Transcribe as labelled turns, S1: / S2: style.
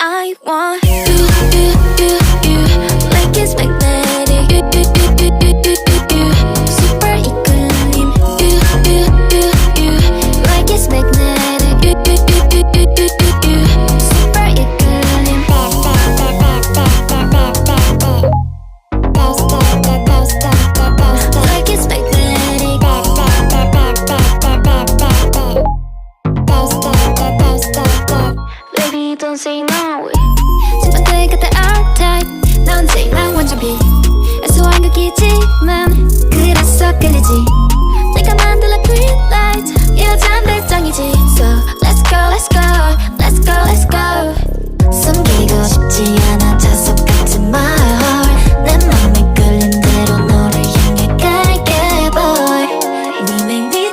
S1: I want you don't say no. Super thick at the art type. Don't say no, want to be. As long as you keep it, I suck?